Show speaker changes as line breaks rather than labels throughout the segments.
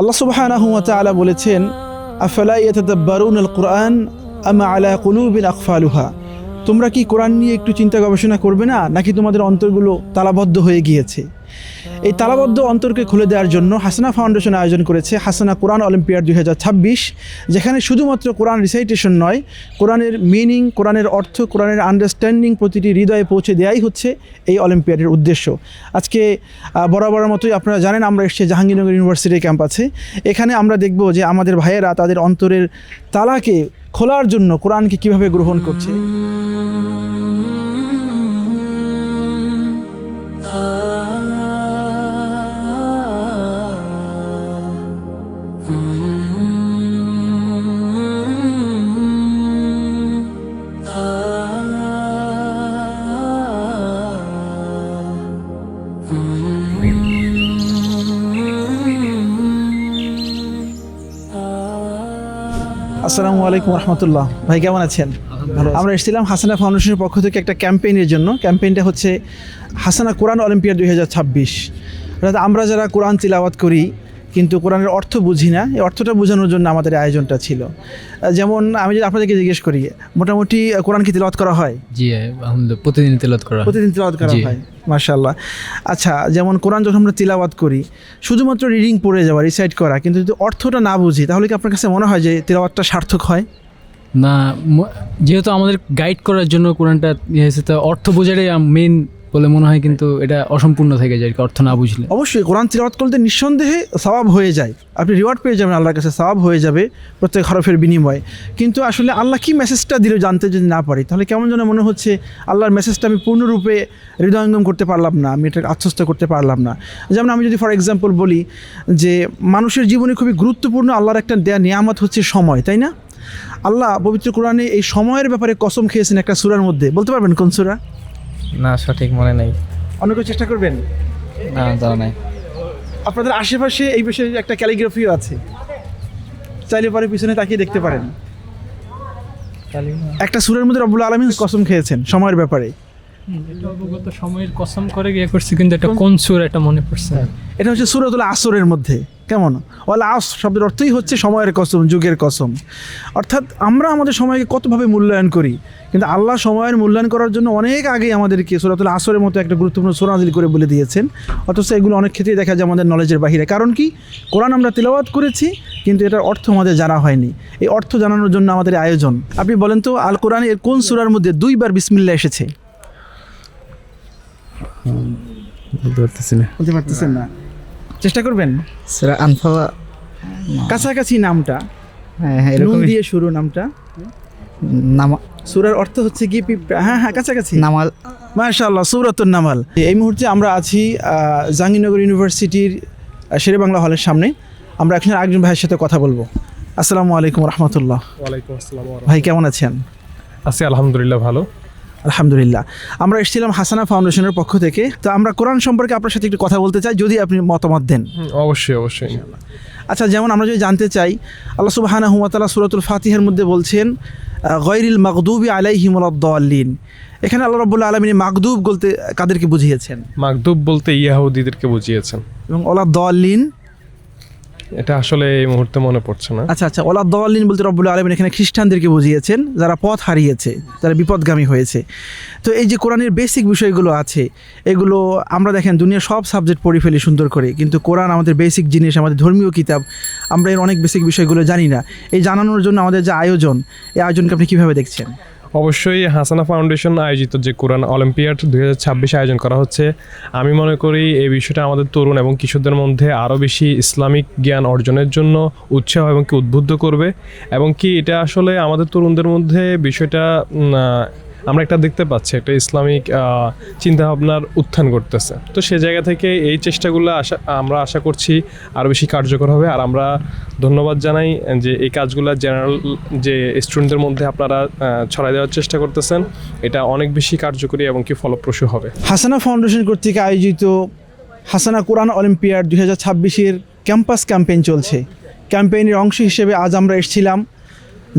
আল্লাহ সুবাহ বলেছেন, আফালা ইয়াতাদাব্বারুন আল কুরআন আলা তোমরা কি কোরআন নিয়ে একটু চিন্তা গবেষণা করবে না, নাকি তোমাদের অন্তরগুলো তালাবদ্ধ হয়ে গিয়েছে? এই তালাবদ্ধ অন্তরকে খুলে দেওয়ার জন্য হাসানা ফাউন্ডেশন আয়োজন করেছে হাসানা কোরআন অলিম্পিয়াড দুই হাজার ছাব্বিশ যেখানে শুধুমাত্র কোরআন রিসাইটেশন নয় কোরআনের মিনিং কোরআনের অর্থ কোরআনের আন্ডারস্ট্যান্ডিং প্রতিটি হৃদয়ে পৌঁছে দেওয়াই হচ্ছে এই অলিম্পিয়াডের উদ্দেশ্য। আজকে আহ, বরাবরের মতোই আপনারা জানেন আমরা এসেছি জাহাঙ্গীরনগর ইউনিভার্সিটির ক্যাম্পাসে। এখানে আমরা দেখব যে আমাদের ভাইয়েরা তাদের অন্তরের তালাকে খোলার জন্য কোরআনকে কীভাবে গ্রহণ করছে। আসসালামু আলাইকুম রহমতুল্লাহ। ভাই কেমন আছেন? আমরা এসেছিলাম হাসানা ফাউন্ডেশনের পক্ষ থেকে একটা ক্যাম্পেইনের জন্য। ক্যাম্পেইনটা হচ্ছে হাসানা কোরআন অলিম্পিয়াড দুই হাজার ছাব্বিশ। অর্থাৎ আমরা যারা কোরআন তিলাওয়াত করি কিন্তু কোরআনের অর্থ বুঝি না। এই অর্থটা বোঝানোর জন্য আমাদের আয়োজনটা ছিল। যেমন আমি যদি আপনাদেরকে জিজ্ঞেস করি মোটামুটি কোরআন কি তিলাওয়াত করা হয়?
জি প্রতিদিন তেলাত করা।
প্রতিদিন তিলাওয়াত করা হয় মাশাল্লাহ আচ্ছা যেমন কোরআন যখন আমরা তিলাওয়াত করি শুধুমাত্র রিডিং পড়ে যাওয়া রিসাইড করা কিন্তু যদি অর্থটা না বুঝি তাহলে কি আপনার কাছে মনে হয় যে তিলাওয়াতটা সার্থক হয়?
না যেহেতু আমাদের গাইড করার জন্য কোরআনটা অর্থ বোঝাটাই মেন বলে মনে হয় কিন্তু এটা অসম্পূর্ণ থেকে যায় অর্থ না বুঝলে।
অবশ্যই কোরআন তিলাওয়াত করতে নিঃসন্দেহে স্বভাব হয়ে যায়। আপনি রিওয়ার্ড পেয়ে যাবেন আল্লাহর কাছে, সওয়াব হয়ে যাবে প্রত্যেক হরফের বিনিময়ে। কিন্তু আসলে আল্লাহ কি মেসেজটা দিল জানতে যদি না পারি, তাহলে কেমন যেন মনে হচ্ছে আল্লাহর মেসেজটা আমি পূর্ণরূপে হৃদয়ঙ্গম করতে পারলাম না, আমি এটা আত্মস্থ করতে পারলাম না। যেমন আমি যদি ফর এক্সাম্পল বলি যে, মানুষের জীবনে খুবই গুরুত্বপূর্ণ আল্লাহর একটা দেয়া নিয়ামত হচ্ছে সময়, তাই না? আল্লাহ পবিত্র কোরআনে এই সময়ের ব্যাপারে কসম খেয়েছেন একটা সুরার মধ্যে। বলতে পারবেন কোন সুরা?
না সঠিক মনে নেই।
অনেক চেষ্টা করবেন?
না জানা নাই।
আপনাদের আশেপাশে এই বিষয়ে একটা ক্যালিগ্রাফিও আছে। চাইলে পরে পিছনে তাকিয়ে দেখতে পারেন। একটা সুরের মধ্যে রব্বুল আলমিন কসম খেয়েছেন সময়ের ব্যাপারে।
অবগত সময়ের কসম করে গিয়ে করছি কিন্তু এটা কোন সুর এটা মনে পড়ছে
এটা হচ্ছে সুরতুল আসরের মধ্যে। কেমন? ওয়াল আস শব্দের অর্থই হচ্ছে সময়ের কসম যুগের কসম। অর্থাৎ আমরা আমাদের সময়কে কতভাবে মূল্যায়ন করি? কিন্তু আল্লাহ সময়ের মূল্যায়ন করার জন্য অনেক আগে আমাদেরকে সুরাতুল আসরের মতো একটা গুরুত্বপূর্ণ সোনাজিল করে বলে দিয়েছেন। অথচ এগুলো অনেক ক্ষেত্রেই দেখা যায় আমাদের নলেজের বাহিরে। কারণ কি? কোরআন আমরা তিলাওয়াত করেছি কিন্তু এটার অর্থ আমাদের জানা হয়নি। এই অর্থ জানানোর জন্য আমাদের আয়োজন। আপনি বলেন তো আল কোরআনের কোন সুরার মধ্যে দুইবার বিসমিল্লা এসেছে?
বলতে
পারতেছেন না? চেষ্টা করবেন?
সেটা আনফালা
কাছাকাছি নামটা।
হ্যাঁ হ্যাঁ
নুন
এরকমই।
দিয়ে শুরু নামটা।
নামা
সুরার অর্থ হচ্ছে কি হ্যাঁ হ্যাঁ কাছাকাছি।
নামাল।
মাশাআল্লাহ সুরাতুন নামাল। এই মুহূর্তে আমরা আছি জাহাঙ্গীরনগর ইউনিভার্সিটির শেরে বাংলা হলের সামনে। আমরা এখন আরেকজন ভাইয়ের সাথে কথা বলব। আসসালামু আলাইকুম রহমতুল্লাহ। ভাই কেমন আছেন?
আছি আলহামদুলিল্লাহ ভালো।
আলহামদুলিল্লাহ। আমরা এসেছিলাম হাসানা ফাউন্ডেশনের পক্ষ থেকে। তো আমরা কোরআন সম্পর্কে আপনার সাথে একটু কথা বলতে চাই যদি আপনি মতামত দেন।
অবশ্যই অবশ্যই।
আচ্ছা যেমন আমরা যদি জানতে চাই আল্লাহ সুবাহানা হুয়াতালা সুরতুল ফাতিহের মধ্যে বলছেন গৈরিল মাকদুবি আলাইহিমুদ্দিন এখানে আল্লাহ রব্বুল্লা আলমিনী মাকদুব বলতে কাদেরকে বুঝিয়েছেন?
মাকদুব বলতে ইয়াহুদিদেরকে বুঝিয়েছেন।
এবং ওলা দলিন
এটা আসলে এই মুহূর্তে মনে পড়ছে না।
আচ্ছা আচ্ছা ওলা দলিন বলতে রব্বুল্লা আলমিন এখানে খ্রিস্টানদেরকে বুঝিয়েছেন, যারা পথ হারিয়েছে, যারা বিপদগামী হয়েছে। তো এই যে কোরআনের বেসিক বিষয়গুলো আছে, এগুলো আমরা দেখেন দুনিয়ার সব সাবজেক্ট পড়ে ফেলি সুন্দর করে, কিন্তু কোরআন আমাদের বেসিক জিনিস, আমাদের ধর্মীয় কিতাব, আমরা এর অনেক বেসিক বিষয়গুলো জানি না। এই জানানোর জন্য আমাদের যে আয়োজন, এই আয়োজনকে আপনি কীভাবে দেখছেন?
অবশ্যই হাসানা ফাউন্ডেশন আয়োজিত যে কোরআন অলিম্পিয়াড দু হাজার আয়োজন করা হচ্ছে, আমি মনে করি এই বিষয়টা আমাদের তরুণ এবং কিশোরদের মধ্যে আরও বেশি ইসলামিক জ্ঞান অর্জনের জন্য উৎসাহ এবং কি উদ্বুদ্ধ করবে এবং কি এটা আসলে আমাদের তরুণদের মধ্যে বিষয়টা আমরা একটা দেখতে পাচ্ছি, একটা ইসলামিক চিন্তাভাবনার উত্থান করতেছে তো সে জায়গা থেকে এই চেষ্টাগুলো আশা, আমরা আশা করছি আরও বেশি কার্যকর হবে। আর আমরা ধন্যবাদ জানাই যে এই কাজগুলো জেনারেল যে স্টুডেন্টদের মধ্যে আপনারা ছড়াই দেওয়ার চেষ্টা করতেছেন। এটা অনেক বেশি কার্যকরী এবং কি ফলপ্রসূ হবে।
হাসানা ফাউন্ডেশন কর্তৃক আয়োজিত হাসানা কোরআন অলিম্পিয়াড দুই হাজার ছাব্বিশের ক্যাম্পাস ক্যাম্পেইন চলছে। ক্যাম্পেইনের অংশ হিসেবে আজ আমরা এসেছিলাম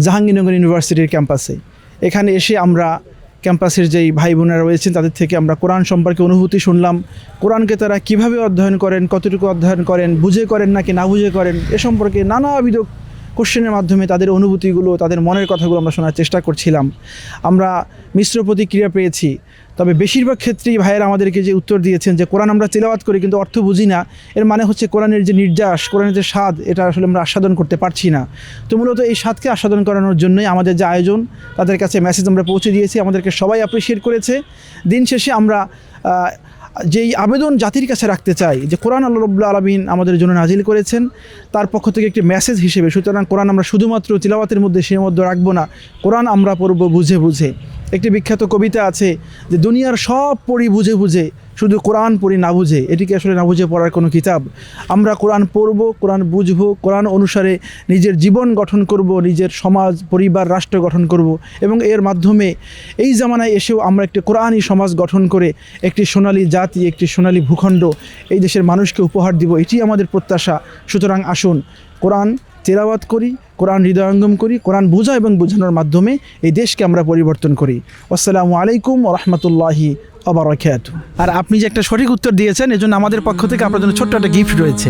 জাহাঙ্গীরনগর ইউনিভার্সিটির ক্যাম্পাসে। এখানে এসে আমরা ক্যাম্পাসের যেই ভাই বোনেরা রয়েছেন, তাদের থেকে আমরা কোরআন সম্পর্কে অনুভূতি শুনলাম। কোরআনকে তারা কীভাবে অধ্যয়ন করেন, কতটুকু অধ্যয়ন করেন, বুঝে করেন নাকি না বুঝে করেন, এ সম্পর্কে নানাবিধ কোশ্চেনের মাধ্যমে তাদের অনুভূতিগুলো, তাদের মনের কথাগুলো আমরা শোনার চেষ্টা করছিলাম। আমরা মিশ্র প্রতিক্রিয়া পেয়েছি। তবে বেশিরভাগ ক্ষেত্রেই ভাইয়েরা আমাদেরকে যে উত্তর দিয়েছেন যে, কোরআন আমরা তেলাওয়াত করি কিন্তু অর্থ বুঝি না, এর মানে হচ্ছে কোরআনের যে নির্যাস, কোরআনের যে স্বাদ, এটা আসলে আমরা আস্বাদন করতে পারছি না। তো মূলত এই স্বাদকে আস্বাদন করানোর জন্যই আমাদের যে আয়োজন, তাদের কাছে মেসেজ আমরা পৌঁছে দিয়েছি, আমাদেরকে সবাই অ্যাপ্রিসিয়েট করেছে। দিন শেষে আমরা যেই আবেদন জাতির কাছে রাখতে চাই, যে কোরআন আল্লাহ রবুল্লা আলমিন আমাদের জন্য নাজিল করেছেন, তার পক্ষ থেকে একটি মেসেজ হিসেবে, সুতরাং কোরআন আমরা শুধুমাত্র তিলাওয়াতের মধ্যে সীমাবদ্ধ রাখব না, কোরআন আমরা পড়ব বুঝে বুঝে। একটি বিখ্যাত কবিতা আছে যে দুনিয়ার সব পড়ি বুঝে বুঝে, শুধু কোরআন পড়ি না বুঝে। এটিকে আসলে না বুঝে পড়ার কোনো কিতাব। আমরা কোরআন পড়ব, কোরআন বুঝব, কোরআন অনুসারে নিজের জীবন গঠন করব, নিজের সমাজ, পরিবার, রাষ্ট্র গঠন করব এবং এর মাধ্যমে এই জামানায় এসেও আমরা একটি কোরআনই সমাজ গঠন করে একটি সোনালী জাতি, একটি সোনালী ভূখণ্ড এই দেশের মানুষকে উপহার দিব। এটি আমাদের প্রত্যাশা। সুতরাং আসুন, কোরআন তেলাওয়াত করি, কোরআন হৃদয়ঙ্গম করি, কোরআন বোঝা এবং বোঝানোর মাধ্যমে এই দেশকে আমরা পরিবর্তন করি। আসসালামু আলাইকুম রহমতুল্লাহি আবার আর আপনি যে একটা সঠিক উত্তর দিয়েছেন, এজন্য আমাদের পক্ষ থেকে আপনার জন্য ছোট্ট একটা গিফট রয়েছে।